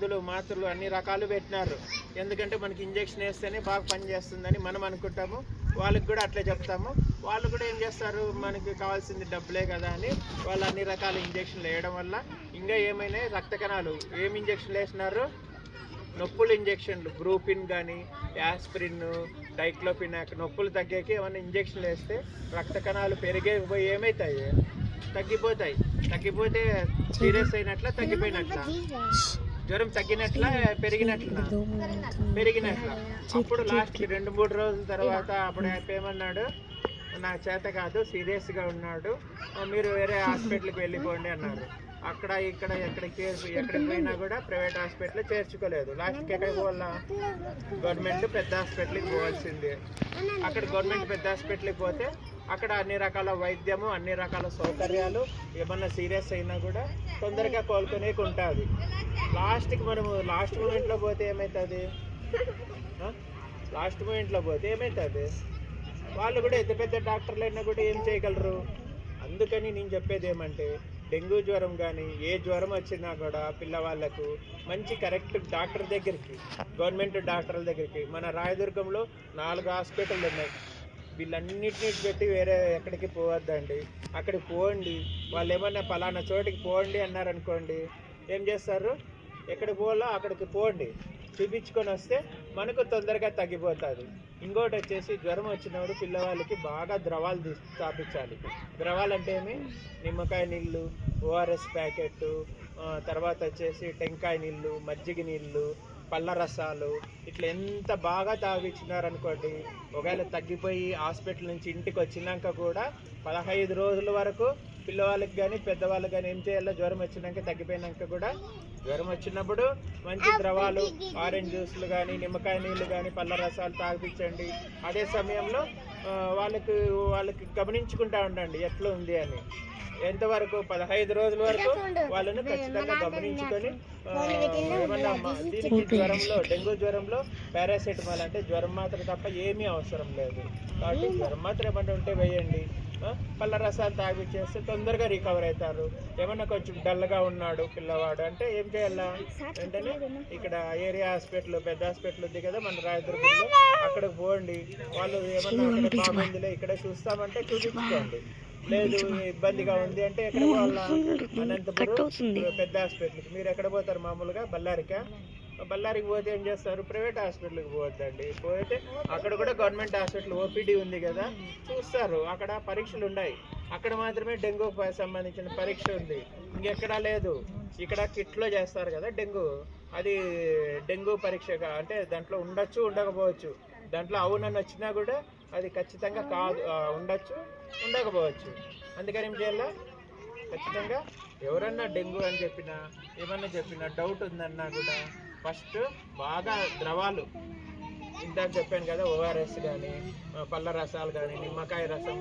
మందులు మాత్రలు అన్ని రకాలు పెట్టినారు. ఎందుకంటే మనకి ఇంజెక్షన్ వేస్తేనే బాగా పనిచేస్తుందని మనం అనుకుంటాము. వాళ్ళకి కూడా అట్లే చెప్తాము. వాళ్ళు కూడా ఏం చేస్తారు? మనకి కావాల్సింది డబ్బులే కదా అని వాళ్ళు అన్ని రకాల ఇంజెక్షన్లు వేయడం వల్ల ఇంకా ఏమైనా రక్త కణాలు. ఏం ఇంజెక్షన్లు వేసినారు? నొప్పులు ఇంజెక్షన్లు. గ్రూపిన్ కానీ యాస్పిరిన్ డైక్లోపినాక్ నొప్పులు తగ్గేకి ఏమైనా ఇంజక్షన్లు వేస్తే రక్త కణాలు పెరిగే ఏమవుతాయి తగ్గిపోతాయి. తగ్గిపోతే సీరియస్ అయినట్ల తగ్గిపోయినట్ల. జ్వరం తగ్గినట్ల పెరిగినట్ల. పెరిగినట్ల. అప్పుడు లాస్ట్ రెండు మూడు రోజుల తర్వాత అప్పుడు ఏమన్నాడు? నా చేత కాదు సీరియస్గా ఉన్నాడు. మీరు వేరే హాస్పిటల్కి వెళ్ళిపోండి అన్నారు. అక్కడ ఇక్కడ ఎక్కడ చేర్చు ఎక్కడికి పోయినా కూడా ప్రైవేట్ హాస్పిటల్ చేర్చుకోలేదు. లాస్ట్కి ఎక్కడికి పోవాలా? గవర్నమెంట్ పెద్ద హాస్పిటల్కి పోవాల్సిందే. అక్కడ గవర్నమెంట్ పెద్ద హాస్పిటల్కి పోతే అక్కడ అన్ని రకాల వైద్యము అన్ని రకాల సౌకర్యాలు ఏమన్నా సీరియస్ అయినా కూడా తొందరగా కోలుకునేకి ఉంటుంది లాస్ట్కి మనము లాస్ట్ మూమెంట్లో పోతే ఏమవుతుంది లాస్ట్ మూమెంట్లో పోతే ఏమవుతుంది వాళ్ళు కూడా పెద్ద పెద్ద డాక్టర్లు అయినా కూడా ఏం చేయగలరు? అందుకని నేను చెప్పేది ఏమంటే డెంగ్యూ జ్వరం కానీ ఏ జ్వరం వచ్చినా కూడా పిల్లవాళ్ళకు మంచి కరెక్ట్ డాక్టర్ దగ్గరికి గవర్నమెంట్ డాక్టర్ల దగ్గరికి మన రాయదుర్గంలో నాలుగు హాస్పిటల్ ఉన్నాయి. వీళ్ళన్నిటిని పెట్టి వేరే ఎక్కడికి పోవద్దండి. అక్కడికి పోండి. వాళ్ళు ఏమన్నా పలానా చోటికి పోండి అన్నారనుకోండి ఏం చేస్తారు? ఎక్కడికి పోవాలో అక్కడికి పోండి. చూపించుకొని వస్తే మనకు తొందరగా తగ్గిపోతుంది. ఇంకోటి వచ్చేసి జ్వరం వచ్చినప్పుడు పిల్లవాళ్ళకి బాగా ద్రవాలు తీసి తాపించాలి. ద్రవాలు అంటే ఏమి? నిమ్మకాయ నీళ్ళు ఓఆర్ఎస్ ప్యాకెట్ తర్వాత వచ్చేసి టెంకాయ నీళ్ళు మజ్జిగ నీళ్ళు పళ్ళ రసాలు ఇట్లా ఎంత బాగా తాగిచ్చినారనుకోండి ఒకవేళ తగ్గిపోయి హాస్పిటల్ నుంచి ఇంటికి వచ్చినాక కూడా పదహైదు రోజుల వరకు పిల్లవాళ్ళకి కానీ పెద్దవాళ్ళకి కానీ ఏం చేయాలో జ్వరం వచ్చినాక తగ్గిపోయినాక కూడా జ్వరం వచ్చినప్పుడు మంచి ద్రవాలు ఆరెంజ్ జ్యూస్లు కానీ నిమ్మకాయ నీళ్ళు కానీ పళ్ళ రసాలు తాగిపించండి. అదే సమయంలో వాళ్ళకి వాళ్ళకి గమనించుకుంటా ఉండండి ఎట్లా ఉంది అని. ఎంతవరకు? పదహైదు రోజుల వరకు వాళ్ళని ఖచ్చితంగా గమనించుకొని ఏమన్నా దీనికి జ్వరంలో డెంగ్యూ జ్వరంలో పారాసెటమాల్ అంటే జ్వరం మాత్రం తప్ప ఏమీ అవసరం లేదు. కాబట్టి జ్వరం మాత్రం ఏమన్నా ఉంటే వేయండి. పళ్ళ రసాలు తాగిచ్చేస్తే తొందరగా రికవర్ అవుతారు. ఏమన్నా కొంచెం డల్గా ఉన్నాడు పిల్లవాడు అంటే ఏం చేయాలా? వెంటనే ఇక్కడ ఏరియా హాస్పిటల్ పెద్ద హాస్పిటల్ ఉంది కదా మన రాయదుర్గంలో. అక్కడికి పోండి. వాళ్ళు ఏమన్నా ఇక్కడ చూస్తామంటే చూపించుకోండి. లేదు ఇబ్బందిగా ఉంది అంటే ఎక్కడ పోవాలా అనంతపురం పెద్ద హాస్పిటల్కి మీరు ఎక్కడ పోతారు మామూలుగా? బళ్ళారికా? బళ్ళారికి పోతే ఏం చేస్తారు? ప్రైవేట్ హాస్పిటల్కి పోవద్దండి. పోతే అక్కడ కూడా గవర్నమెంట్ హాస్పిటల్ ఓపీడీ ఉంది కదా. చూస్తారు. అక్కడ పరీక్షలు ఉన్నాయి. అక్కడ మాత్రమే డెంగ్యూ సంబంధించిన పరీక్ష ఉంది. ఇంకెక్కడా లేదు. ఇక్కడ కిట్లో చేస్తారు కదా డెంగ్యూ. అది డెంగ్యూ పరీక్షగా అంటే దాంట్లో ఉండొచ్చు ఉండకపోవచ్చు. దాంట్లో అవునని వచ్చినా కూడా అది ఖచ్చితంగా కాదు ఉండొచ్చు ఉండకపోవచ్చు. అందుకని ఏం చేయాలా? ఖచ్చితంగా ఎవరన్నా డెంగ్యూ అని చెప్పినా ఏమన్నా చెప్పినా డౌట్ ఉందన్నా కూడా ఫస్ట్ బాగా ద్రవాలు. ఇందాక చెప్పాను కదా ఓఆర్ఎస్ కానీ పళ్ళ రసాలు కానీ నిమ్మకాయ రసం